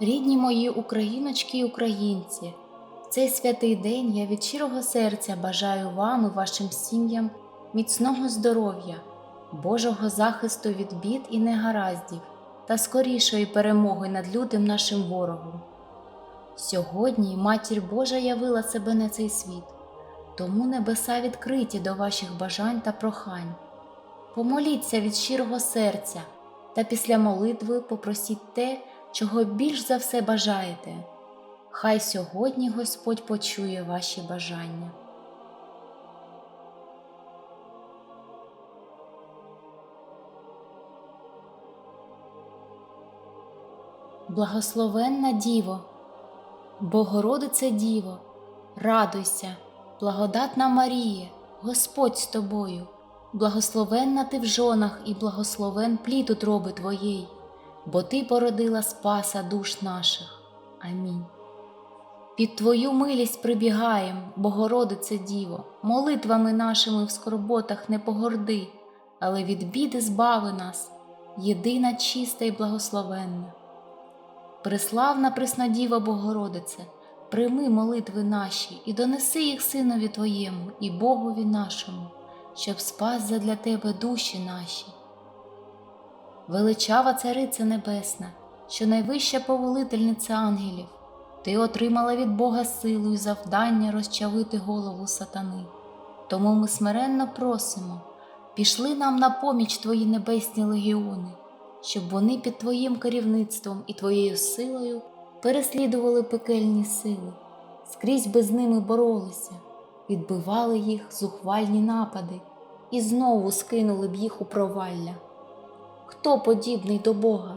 Рідні мої україночки і українці, в цей святий день я від щирого серця бажаю вам і вашим сім'ям міцного здоров'я, Божого захисту від бід і негараздів та скорішої перемоги над лютим нашим ворогом. Сьогодні Матір Божа явила себе на цей світ, тому небеса відкриті до ваших бажань та прохань. Помоліться від щирого серця та після молитви попросіть те, чого більш за все бажаєте. Хай сьогодні Господь почує ваші бажання. Благословенна Діво, Богородице Діво, радуйся, благодатна Маріє, Господь з тобою, благословенна ти в жонах і благословен плід утроби Твоєї, бо Ти породила Спаса душ наших. Амінь. Під Твою милість прибігаєм, Богородице Діво, молитвами нашими в скорботах не погорди, але від біди збави нас, єдина чиста і благословенна. Преславна Преснодіва Богородице, прийми молитви наші і донеси їх Синові Твоєму і Богові нашому, щоб спас задля Тебе душі наші. Величава Цариця Небесна, що найвища повелительниця ангелів, Ти отримала від Бога силу і завдання розчавити голову сатани. Тому ми смиренно просимо, пішли нам на поміч Твої небесні легіони щоб вони під Твоїм керівництвом і Твоєю силою переслідували пекельні сили, скрізь би з ними боролися, відбивали їх зухвальні напади і знову скинули б їх у провалля. Хто подібний до Бога?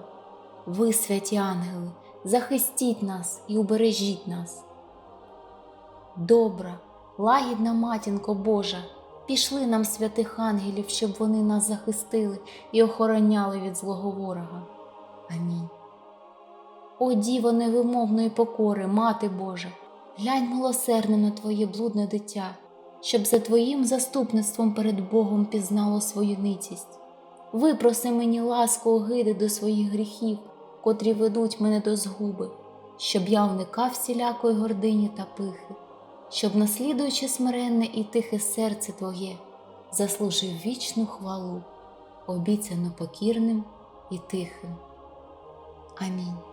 Ви, святі ангели, захистіть нас і убережіть нас. Добра, лагідна матінко Божа, пішли нам святих ангелів, щоб вони нас захистили і охороняли від злого ворога. Амінь. О Діво невимовної покори, Мати Божа, глянь милосердно на Твоє блудне дитя, щоб за Твоїм заступництвом перед Богом пізнало свою ницість. Випроси мені ласку огиди до своїх гріхів, котрі ведуть мене до згуби, щоб я уникав всілякої гордині та пихи щоб, наслідуючи смиренне і тихе серце Твоє, заслужив вічну хвалу, обіцяну покірним і тихим. Амінь.